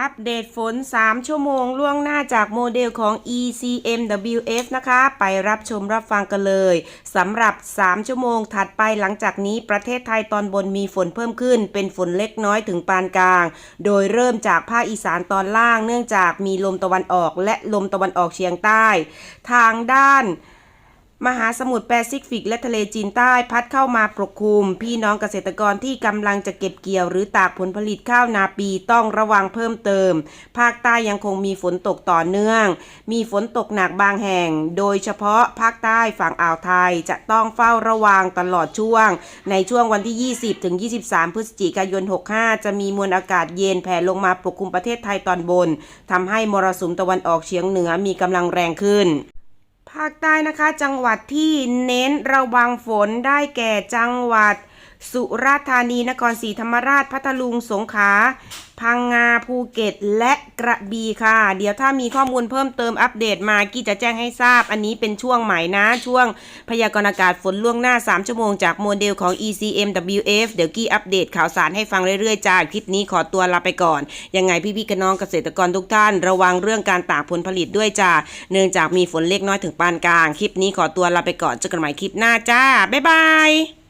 อัปเดตฝน 3 ชั่วโมงล่วงหน้าจากโมเดลของ ECMWF นะคะ ไปรับชมรับฟังกันเลยสำหรับ 3 ชั่วโมงถัดไปหลังจากนี้ประเทศไทยตอนบนมีฝนเพิ่มขึ้น เป็นฝนเล็กน้อยถึงปานกลาง โดยเริ่มจากภาคอีสานตอนล่าง เนื่องจากมีลมตะวันออกและลมตะวันออกเฉียงใต้ ทางด้าน มหาสมุทรแปซิฟิกและทะเลจีนใต้พัดเข้ามาปกคลุม พี่น้องเกษตรกรที่กำลังจะเก็บเกี่ยวหรือตากผลผลิตข้าวนาปีต้องระวังเพิ่มเติม ภาคใต้ยังคงมีฝนตกต่อเนื่อง มีฝนตกหนักบางแห่ง โดยเฉพาะภาคใต้ฝั่งอ่าวไทยจะต้องเฝ้าระวังตลอดช่วง ในช่วงวันที่ 20ถึง23 พฤศจิกายน 65 จะมีมวลอากาศเย็นแผ่ลงมาปกคลุมประเทศไทยตอนบนทำให้มรสุมตะวันออกเฉียงเหนือมีกำลังแรงขึ้น ภาคใต้นะคะ จังหวัดที่เน้นระวังฝนได้แก่จังหวัด สุราษฎร์ธานี นครศรีธรรมราช พัทลุง สงขลา พังงา ภูเก็ต และกระบี่ค่ะ เดี๋ยวถ้ามีข้อมูลเพิ่มเติมอัปเดตมากี้จะแจ้งให้ทราบ อันนี้เป็นช่วงใหม่นะ ช่วงพยากรณ์อากาศฝนล่วงหน้า 3 ชั่วโมงจากโมเดลของ ECMWF เดี๋ยวกี้อัปเดตข่าวสารให้ฟังเรื่อยๆ จ้า คลิปนี้ขอตัวลาไปก่อน ยังไงพี่ๆกับน้องเกษตรกรทุกท่าน ระวังเรื่องการตากผลผลิตด้วยจ้า เนื่องจากมีฝนเล็กน้อยถึงปานกลาง คลิปนี้ขอตัวลาไปก่อน เจอกันใหม่คลิปหน้าจ้า บ๊ายบาย